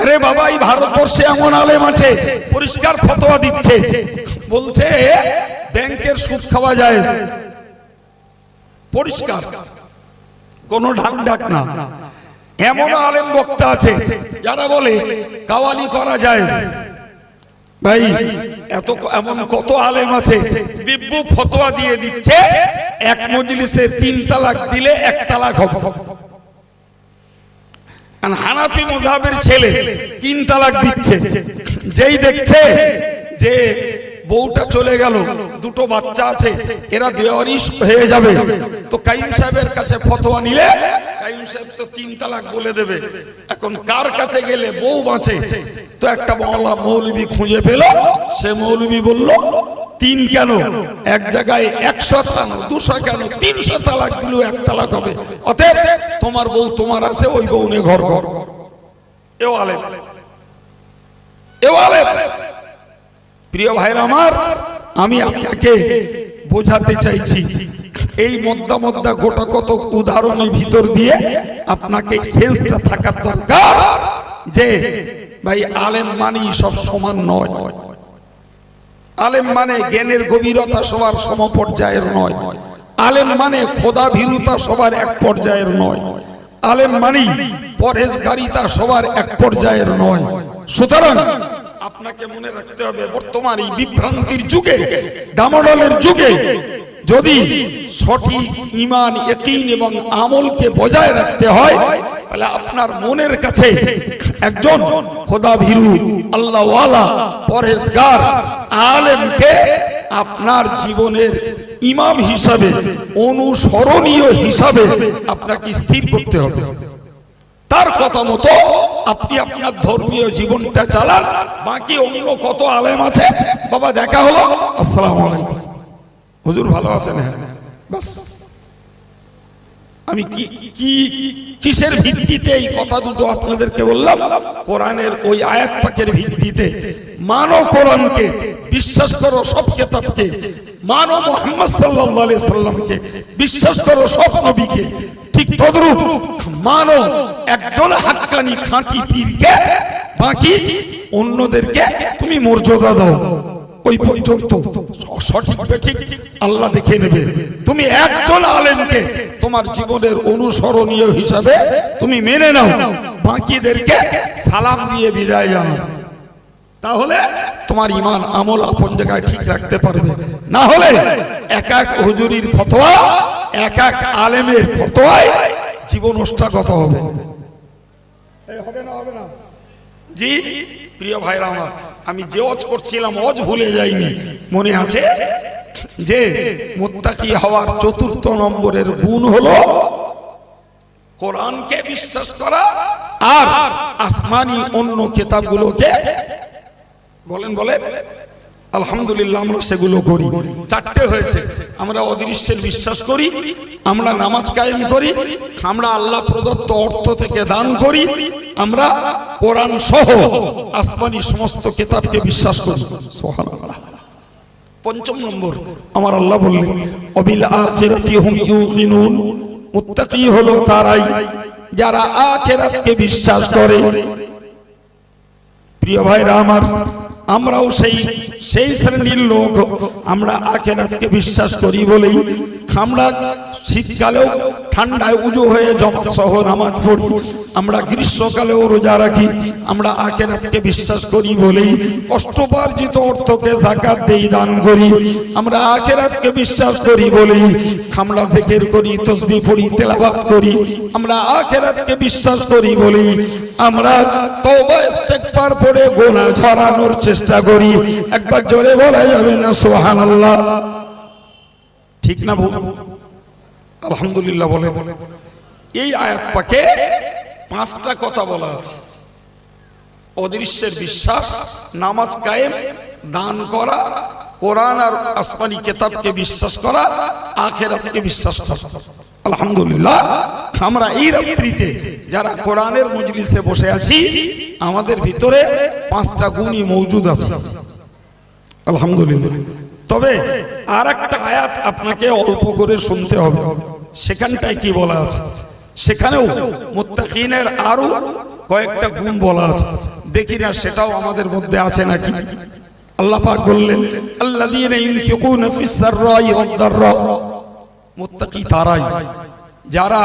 আরে বাবা, এই ভারতবর্ষে এমন আলেম আছে, পরিষ্কার ফতোয়া দিচ্ছে। বলছে, ব্যাংকের সুদ খাওয়া যায়। পরিষ্কার। কোন ঢাক ঢাক না। এমন আলেম বক্তা আছে, যারা বলে, কাওয়ালি করা যায়। ভাই, এত এমন কত আলেম আছে, দিব্য ফতোয়া দিয়ে দিচ্ছে, এক মজলিসে তিন তালাক দিলে এক তালাক হবে। হানাফি মুজাবের ছেলে তিন তালাক দিচ্ছে। যেই দেখছে যে বউটা চলে গেল, দুটো বাচ্চা আছে, এরা বেওয়ারিশ হয়ে যাবে। তো কাইম সাহেবের কাছে ফতোয়া নিলে, কাইম সাহেব তো তিন তালাক বলে দেবে। এখন কার কাছে গেলে বউ বাঁচে? তো একটা মহল্লা মৌলবী খুঁজে পেল, সে মৌলবী বলল, তিন কেন? এক জায়গায় একশো কেন দুশো কেন? তিনশো তালাক দিলেও এক তালাক হবে। অতএব তোমার বউ তোমার আছে, ওই বউ নিয়ে ঘর ঘর এও আলেম। এও আলেম। প্রিয় ভাইরা আমার, আমি আপনাকে বোঝাতে চাইছি, এই মদ্দা মদ্দা গোটা কত উদাহরণের ভিতর দিয়ে আপনাকে সেন্সটা থাকার দরকার যে, ভাই, আলেম মানি সব সমান নয়। আলেম মানে জ্ঞানের গভীরতা সবার সমপর্যায়ের নয়। আলেম মানে খোদা ভীরুতা সবার এক পর্যায়ের নয়। আলেম মানি পরহেজগারিতা সবার এক পর্যায়ের নয়। সুতরাং আপনাকে মনে রাখতে হবে, বর্তমান এই বিভ্রান্তির যুগে ডামাডলের যুগে, যদি সঠিক ইমান একিন এবং আমলকে বজায় রাখতে হয়, তাহলে আপনার মনের কাছে একজন খোদা ভীরু আল্লাহওয়ালা, পরহেজগার, আলেমকে আপনার জীবনের ইমাম হিসাবে, অনুসরণীয় হিসাবে আপনাকে স্থির করতে হবে। তার কথা মতো আপনি আপনার ধর্মীয় জীবনটা চালান, বাকি অন্য কত আলেম আছে? বাবা, দেখা হলো। আসসালামু হুজুর ভালো আছেন? হ্যাঁ। আমি কি কি, কিসের ভিত্তিতে এই কথা দুটো আপনাদেরকে বললাম? কোরআনের ওই আয়াত পাকের ভিত্তিতে। মানো কোরআনকে, বিশ্বাস করো সব কেতাবকে। মানো মোহাম্মদ আলাইহি সাল্লামকে বিশ্বাস করো, সব নবীকে। ঠিক তদ্রূপ মানো একজন হাক্কানি খাঁটি পীরকে, বাকি অন্যদেরকে তুমি মর্যাদা দাও। ওই পর্যন্ত সঠিক বেঠিক আল্লাহ দেখে নেবে। তুমি একজন আলেমকে তোমার জীবনের অনুসরণীয় হিসাবে তুমি মেনে নাও। বাকিদেরকে সালাম দিয়ে বিদায় জানাও। তাহলে তোমার ইমান আমল আপন জায়গায় ঠিক রাখতে পারবে। না হলে এক এক হুজুরির ফতোয়া এক এক আলেমের ফতোয়ায় জীবন ওষ্ঠাগত হবে। জি প্রিয় ভাইরা আমার আমি যে অজ করছিলাম অজ ভুলে যাইনি। মনে আছে? যে মুত্তাকি হওয়ার চতুর্থ নম্বরের গুণ হলো কোরআনকে বিশ্বাস করা আর আসমানি অন্য কেতাবগুলোকে বলেন বলেন। আলহামদুলিল্লাহ, আমরা সেগুলো করি। চারটে হয়েছে। আমরা অদৃশ্যের বিশ্বাস করি, আমরা নামাজ কায়েম করি, আমরা আল্লাহ প্রদত্ত অর্থ থেকে দান করি, আমরা কোরআন সহ আসমানি সমস্ত কেতাবকে বিশ্বাস করি। পঞ্চম নম্বর, আমার আল্লাহ বললেন, অবিল আখিরাতি হুম ইউকিনুন মুত্তাকি হলো তারাই যারা আখিরাতকে বিশ্বাস করে। প্রিয় ভাইরা আমার আমরাও সেই সেই শ্রেণির লোক। আমরা আখেরাতকে বিশ্বাস করি বলেই আমরা শীতকালেও ঠান্ডায় উজু হয়ে জমাত নামাজ পড়ি। আমরা গ্রীষ্মকালেও রোজা রাখি। আমরা আখেরাতকে বিশ্বাস করি বলেই কষ্টপার্জিত অর্থকে জাকাত দেই, দান করি। আমরা আখেরাতকে বিশ্বাস করি বলেই আমরা জিকির করি, তসবি পড়ি, তেলাওয়াত করি। আমরা আখেরাতকে বিশ্বাস করি বলেই আমরা তওবা, ইস্তেগফার পড়ে গোনা ঝরানোর চেষ্টা করি। একবার জোরে বলা যাবে না, সুবহানাল্লাহ। ঠিক না ভুল? আলহামদুলিল্লাহ বলে। এই আয়াত পাকে পাঁচটা কথা বলা আছে। অদৃশ্যের বিশ্বাস, নামাজ কায়েম, দান করা, কোরআন আর আসমানি কেতাবকে বিশ্বাস করা, আখেরাতকে বিশ্বাস করা। আলহামদুলিল্লাহ, আমরা এই রাত্রিতে যারা কোরআনের মজলিসে বসে আছি, আমাদের ভিতরে পাঁচটা গুণই মজুদ আছে। আলহামদুলিল্লাহ। তবে আর একটা আয়াত আপনাকে অল্প করে শুনতে হবে। সেখানটায় কি বলা আছে? সেখানেও মুত্তাকিনের আরও কয়েকটা গুণ বলা আছে। দেখি না সেটাও আমাদের মধ্যে আছে নাকি? আল্লাহ পাক বললেন দাররা। মুত্তাকি তারাই, যারা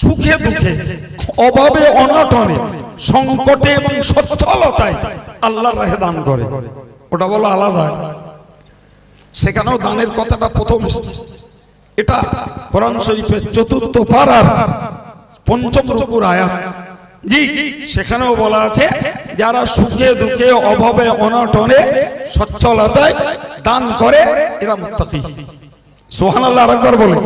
সুখে দুঃখে, অভাবে অনটনে, সংকটে এবং সচ্ছলতায় আল্লাহর রাহে দান করে। ওটা বলো আলাদা। সেখানেও দানের কথাটা প্রথম এসেছে। এটা কোরআন শরীফের চতুর্থ পাড়ার পঞ্চম রুকুর আয়াত। জি, সেখানেও বলা আছে, যারা সুখে দুঃখে, অভাবে, অনটনে, সচ্ছলতায় দান করে, এরা মুত্তাকি। সোহান আল্লাহ আরেকবার বলে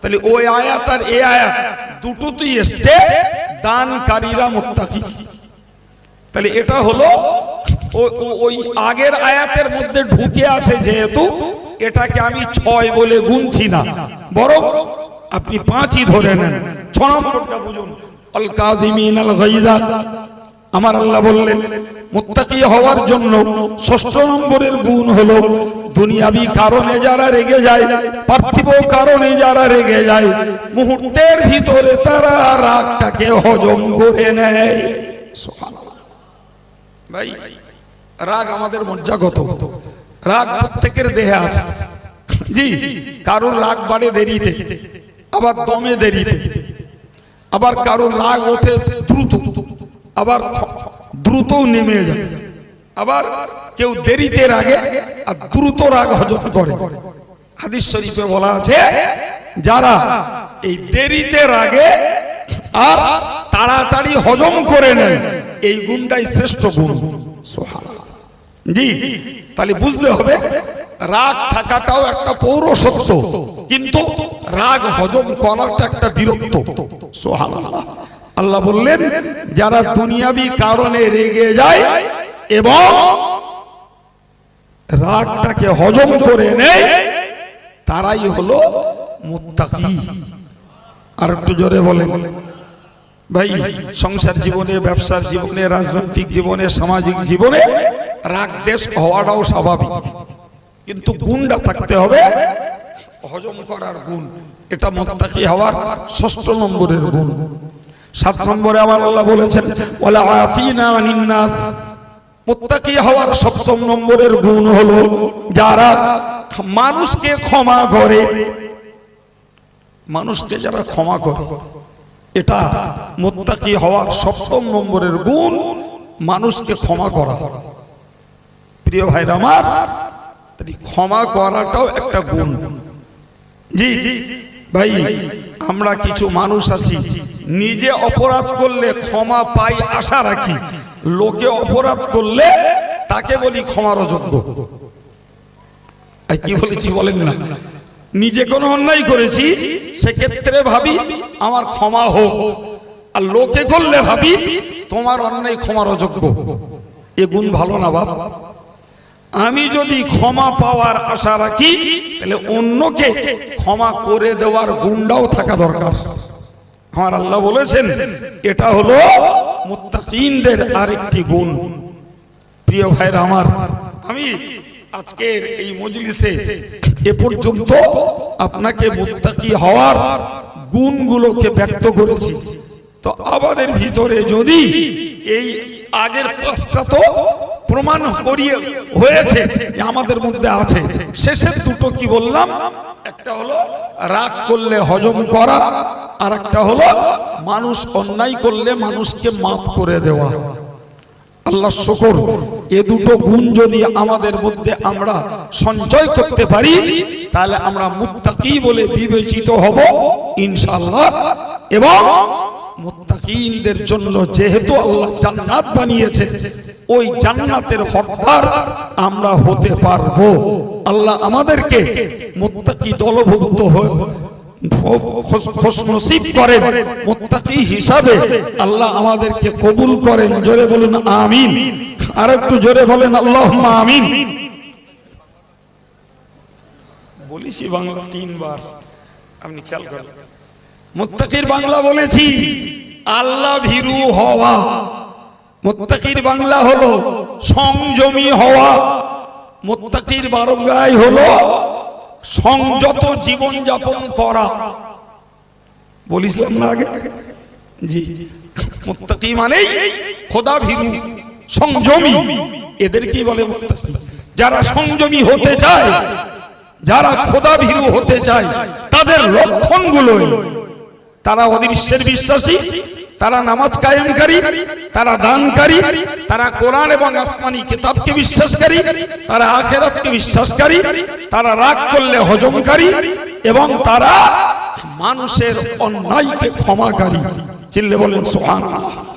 তাহলে ওই আয়াত আর এ আয়াত দুটোতেই এসছে, দানকারীরা মুত্তাকি। তাহলে এটা হলো ওই আগের আয়াতের মধ্যে ঢুকে আছে যেহেতু, এটাকে আমি ছয় বলে গুনছি না। বরং আপনি পাঁচই ধরে নেন। ছ নম্বরটা বুঝুন। আল কাজিমিন আল গাইজা আমার আল্লাহ বললেন, মুত্তাকি হওয়ার জন্য ষষ্ঠ নম্বরের গুণ হলো, দুনিয়াবি কারণে যারা রেগে যায়, পার্থিব কারণে যারা রেগে যায়, মুহূর্তের ভিতরে তারা রাগটাকে হজম করে নেয়। ভাই রাগ আমাদের মজ্জাগত। রাগ প্রত্যেকের দেহে আছে। জি, কারোর রাগ বাড়ে দেরিতে, আবার দমে দেরিতে। আবার কারোর রাগ ওঠে দ্রুত, আবার দ্রুত নেমে যায়। আবার কেউ দেরিতে রাগে আর দ্রুত রাগ হজম করে। হাদিস শরীফে বলা আছে, যারা এই দেরিতে রাগে আর তাড়াতাড়ি হজম করে নেয়, এই গুণটাই শ্রেষ্ঠ গুণ। সুবহানাল্লাহ। জি, তাহলে বুঝতে হবে, রাগ থাকাটাও একটা পৌরসত্ব, কিন্তু রাগ হজম করাটা একটা বিরক্ত। আল্লাহ বললেন, যারা দুনিয়াবি কারণে রেগে যায় এবং রাগটাকে হজম করে নেয়, তারাই হলো মুত্তাকি। আর একটু জোরে বলেন। ভাই, সংসার জীবনে, ব্যবসার জীবনে, রাজনৈতিক জীবনে, সামাজিক জীবনে রাগ দেশ হওয়াটাও স্বাভাবিক। কিন্তু গুণটা থাকতে হবে হজম করার গুণ। এটা মোত্তাকি হওয়ার ষষ্ঠ নম্বরের গুণ। সাত নম্বরে আমার আল্লাহ বলেছেন, ওয়ালা আফিনা মুত্তাকি হওয়ার সপ্তম নম্বরের গুণ হলো যারা মানুষকে ক্ষমা করে। মানুষকে যারা ক্ষমা করে, এটা মুত্তাকি হওয়ার সপ্তম নম্বরের গুণ, মানুষকে ক্ষমা করা। প্রিয় ভাইরা আমার তাই ক্ষমা করাটাও একটা গুণ। জি, ভাই, আমরা কিছু মানুষ আছি, নিজে অপরাধ করলে ক্ষমা পাই আশা রাখি, লোকে অপরাধ করলে তাকে বলি ক্ষমার অযোগ্য কি বলেছি বলেন না? নিজে কোনো অন্যায় করেছি, সেক্ষেত্রে ভাবি আমার ক্ষমা হোক, আর লোকে করলে ভাবি তোমার অন্যায় ক্ষমার অযোগ্য এ গুণ ভালো না বাপ? আমি যদি ক্ষমা পাওয়ার আশা রাখি, তাহলে অন্যকে ক্ষমা করে দেওয়ার গুণটাও থাকা দরকার। আমার আল্লাহ বলেছেন, এটা হলো মুত্তাকিনদের আরেকটি গুণ। প্রিয় ভাইরা আমার, আমি আজকের এই মজলিসে এ পর্যন্ত আপনাকে মুত্তাকি হওয়ার গুণগুলোকে ব্যক্ত করেছি। তো আমাদের ভিতরে যদি এই আগের পাঁচটা তো প্রমাণ করিয়ে হয়েছে যে আমাদের মধ্যে আছে। শেষের দুটো কি বললাম? একটা হলো রাগ করলে হজম করা আর একটা হলো মানুষ অন্যায় করলে মানুষকে মাফ করে দেওয়া। আল্লাহ শকর, এ দুটো গুণ যদি আমাদের মধ্যে আমরা সঞ্চয় করতে পারি, তাহলে আমরা মুত্তাকি বলে বিবেচিত হব ইনশাল্লাহ এবং মুত্তাকিনদের জন্য যেহেতু আল্লাহ জান্নাত বানিয়েছেন, ওই জান্নাতের হকদার আমরা হতে পারব। আল্লাহ আমাদেরকে মুত্তাকি দলভুক্ত হয়ে হিসাবে আল্লাহ আমাদেরকে কবুল করেন। জোরে বলুন, আমিন। আর একটু জোরে বলেন আল্লাহ আমিন। বাংলা তিনবার। আপনি খেয়াল করেন। মুত্তাকির বাংলা বলেছি আল্লাহ ভীরু হওয়া। মুত্তাকির বাংলা হলো সংযমী হওয়া। মুত্তাকির বারঙ্গায় হলো সংযত জীবন যাপন করা। বলিছিলাম না আগে? জি। মুত্তাকি মানেই খোদা ভীরু, সংযমী। এদের কি বলে মুত্তাকি? যারা সংযমী হতে চায়, যারা খোদা ভীরু হতে চায়, তাদের লক্ষণগুলো তারা অদৃশ্যের বিশ্বাসী, তারা নামাজ কায়েমকারী, তারা দানকারী, তারা কোরআন এবং আসমানি কিতাবকে বিশ্বাসকারী, তারা আখেরাতকে বিশ্বাসকারী, তারা রাগ করলে হজমকারী এবং তারা মানুষের অন্যায়কে ক্ষমাকারী। চিল্লে বলেন সুবহানাল্লাহ।